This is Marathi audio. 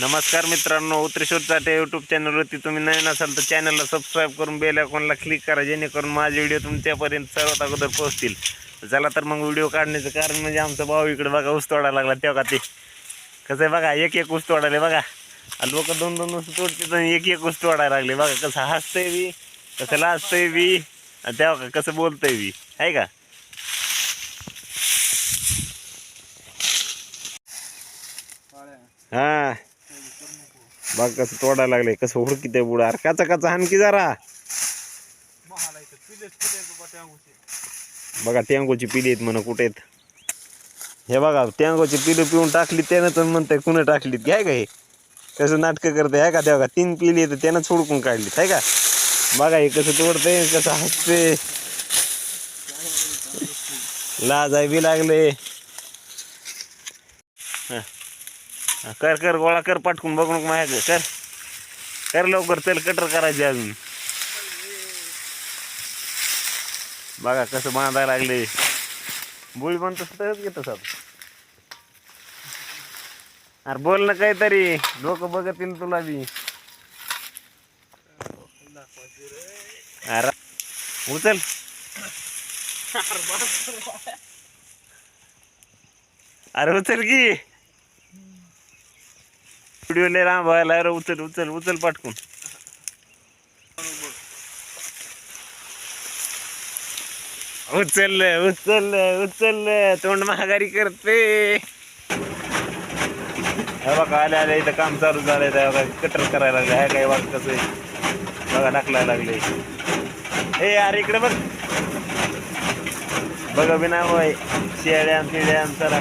नमस्कार मित्रांनो उतरेश्वर चाटे यूट्यूब चॅनलवरती तुम्ही नवीन असाल तर चॅनलला सबस्क्राईब करून बेल आयकॉनला क्लिक करा जेणेकरून माझे व्हिडिओ तुमच्यापर्यंत सर्वात अगोदर पोहोचतील. चला तर मग व्हिडिओ काढण्याचं कारण म्हणजे आमचा भाऊ इकडे बघा ऊस तोडायला लागला तेव्हा ते? कसं आहे बघा एक एक ऊस तोडायला बघा. लोक दोन दोन ऊस तोडते एक एक ऊस तोडायला लागले. बघा कसं हसतंय बी कसं लाजतंय बी आणि तेव्हा का कसं बोलतंय बी. आहे का? हा. बघ कसं तोडायला लागले कसं हुडकी ते बुडा. अरे काचा काचा आणखी जरा. बघा टँगोची पिली आहेत म्हणा कुठे आहेत. हे बघा टँगोची पिलं पिऊन टाकली त्यानं तर म्हणताय कुणं टाकलीत घ्याय का हे? कसं नाटकं करते आहे का तेव्हा का? तीन पिली तर त्यानं सोडकून काढलीत आहे का? बघा हे कसं तोडते कसं हसते लाजाय बी लागले हा. हा, कर कर गोळा कर पाठकून बघू नको माझ्या कर. कर लवकर चल कटर करायचे अजून. बघा कसं बांधायला लागले. बुळी पण तसं तसंच घेत तसं अरे बोल ना काहीतरी लोक बघतील तुला बी. अरे उचल. अरे उचल की. व्हिडिओ लय लांब व्हायला अरे उचल उचल उचल पाठकून उचल उचल उचल तोंड महागारी करते. बघा आले आले इथं काम चालू झालंय बघा कटर करायला लागले आहे काय वाट कसं आहे. बघा टाकलायला लागले. हे यार इकडे बघ. बघा बिना होय. शेळ्या फिड्या चला.